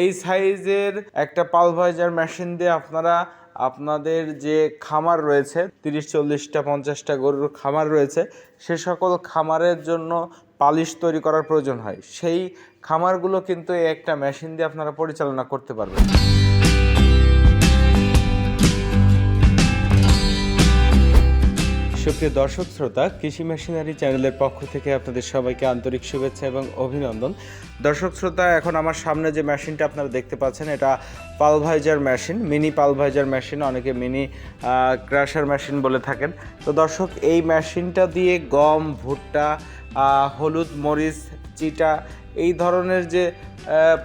এই সাইজের একটা পালভাইজার মেশিন দিয়ে আপনারা আপনাদের যে খামার রয়েছে, তিরিশ, চল্লিশটা, পঞ্চাশটা গরুর খামার রয়েছে, সে সকল খামারের জন্য পালিশ তৈরি করার প্রয়োজন হয়। সেই খামারগুলো কিন্তু একটা মেশিন দিয়ে আপনারা পরিচালনা করতে পারবেন। সুপ্রিয় দর্শক, শ্রোতা, কৃষি মেশিনারি চ্যানেলের পক্ষ থেকে আপনাদের সবাইকে আন্তরিক শুভেচ্ছা এবং অভিনন্দন। দর্শক, শ্রোতা, এখন আমার সামনে যে মেশিনটা আপনারা দেখতে পাচ্ছেন, এটা pulverizer machine, mini pulverizer machine, অনেকে মিনি ক্রাশার মেশিন বলে থাকেন। তো দর্শক, এই মেশিনটা দিয়ে গম, ভুট্টা হলুদ, মরিচ, চিটা, এই ধরনের যে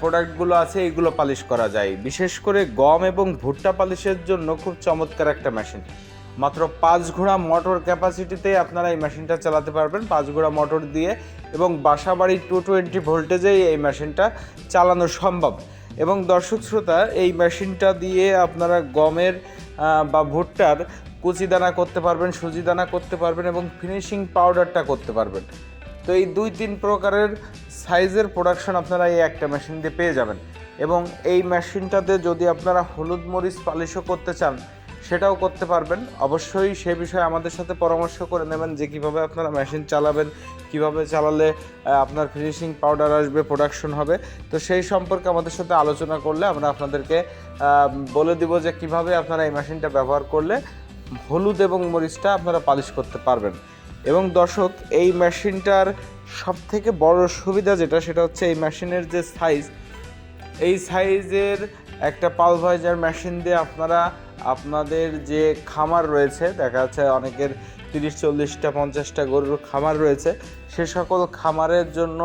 প্রোডাক্টগুলো আছে এইগুলো পালিশ করা যায়। বিশেষ করে গম এবং ভুট্টা পালিশের জন্য খুব চমৎকার একটা মেশিন। মাত্র পাঁচ ঘোড়া মোটর ক্যাপাসিটিতে আপনারা এই মেশিনটা চালাতে পারবেন। পাঁচ ঘোড়া মোটর দিয়ে এবং বাসাবাড়ি টু টোয়েন্টি ভোল্টেজেই এই মেশিনটা চালানো সম্ভব। এবং দর্শক শ্রোতা, এই মেশিনটা দিয়ে আপনারা গমের বা ভুট্টার কুচি দানা করতে পারবেন, সুজি দানা করতে পারবেন এবং ফিনিশিং পাউডারটা করতে পারবেন। তো এই দুই তিন প্রকারের সাইজের প্রোডাকশন আপনারা এই একটা মেশিন দিয়ে পেয়ে যাবেন। এবং এই মেশিনটাতে যদি আপনারা হলুদ মরিচ পালিশও করতে চান সেটাও করতে পারবেন। অবশ্যই সে বিষয়ে আমাদের সাথে পরামর্শ করে নেবেন যে কীভাবে আপনারা মেশিন চালাবেন, কীভাবে চালালে আপনার ফিনিশিং পাউডার আসবে প্রোডাকশন হবে। তো সেই সম্পর্কে আমাদের সাথে আলোচনা করলে আমরা আপনাদেরকে বলে দিব যে কীভাবে আপনারা এই মেশিনটা ব্যবহার করলে হলুদ এবং মরিচটা আপনারা পালিশ করতে পারবেন। এবং দর্শক, এই মেশিনটার সব থেকে বড় সুবিধা যেটা, সেটা হচ্ছে এই মেশিনের যে সাইজ এই সাইজের একটা পালভাইজার মেশিন দিয়ে আপনারা আপনাদের যে খামার রয়েছে দেখা যাচ্ছে অনেকের তিরিশ, চল্লিশটা, পঞ্চাশটা গরুর খামার রয়েছে। সে সকল খামারের জন্য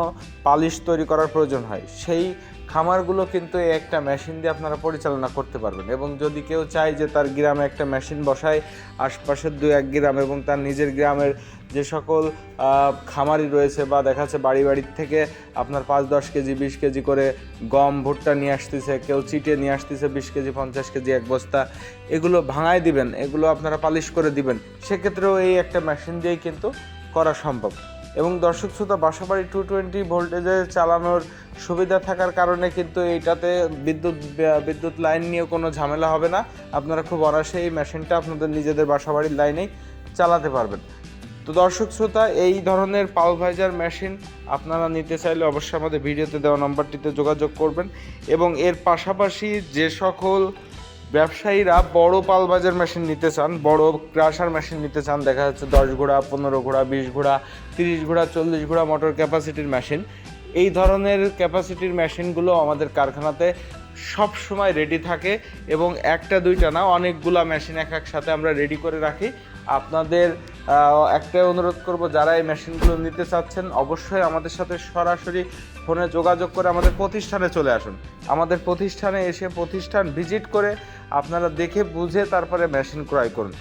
পালিশ তৈরি করার প্রয়োজন হয়। সেই খামারগুলো কিন্তু একটা মেশিন দিয়ে আপনারা পরিচালনা করতে পারবেন এবং যদি কেউ চায় যে তার গ্রামে একটা মেশিন বসায়, আশপাশের দু এক গ্রাম এবং তার নিজের গ্রামের যে সকল খামারি রয়েছে বা দেখা যাচ্ছে বাড়ি বাড়ির থেকে আপনার পাঁচ, দশ কেজি, বিশ কেজি করে গম, ভুট্টা নিয়ে আসতেছে, কেউ চিটে নিয়ে আসতেছে বিশ কেজি, পঞ্চাশ কেজি এক বস্তা, এগুলো ভাঙায় দিবেন, এগুলো আপনারা পালিশ করে দিবেন। সেক্ষেত্রেও এই একটা মেশিন দিয়েই কিন্তু করা সম্ভব। এবং দর্শক শ্রোতা, বাসাবাড়ি টু টোয়েন্টি ভোল্টেজে চালানোর সুবিধা থাকার কারণে কিন্তু এইটাতে বিদ্যুৎ বিদ্যুৎ লাইন নিয়ে কোনো ঝামেলা হবে না। আপনারা খুব অনায়াসে এই মেশিনটা আপনাদের নিজেদের বাসাবাড়ির লাইনেই চালাতে পারবেন। তো দর্শক শ্রোতা, এই ধরনের পালভাইজার মেশিন আপনারা নিতে চাইলে অবশ্যই আমাদের ভিডিওতে দেওয়া নম্বরটিতে যোগাযোগ করবেন এবং এর পাশাপাশি যে সকল ব্যবসায়ীরা বড় পালবাজার মেশিন নিতে চান, বড় ক্রাশার মেশিন নিতে চান, দেখা যাচ্ছে দশ ঘোড়া, পনেরো ঘোড়া, বিশ ঘোড়া, তিরিশ ঘোড়া, চল্লিশ ঘোড়া মোটর ক্যাপাসিটির মেশিন এই ধরনের ক্যাপাসিটির মেশিনগুলো আমাদের কারখানাতে সব সময় রেডি থাকে এবং একটা, দুইটা না, অনেকগুলা মেশিন এক একসাথে আমরা রেডি করে রাখি। আপনাদের একটাই অনুরোধ করব, যারা এই মেশিনগুলো নিতে চাচ্ছেন, অবশ্যই আমাদের সাথে সরাসরি ফোনে যোগাযোগ করে আমাদের প্রতিষ্ঠানে চলে আসুন। আমাদের প্রতিষ্ঠানে এসে প্রতিষ্ঠান ভিজিট করে আপনারা দেখে বুঝে তারপরে মেশিন ক্রয় করুন।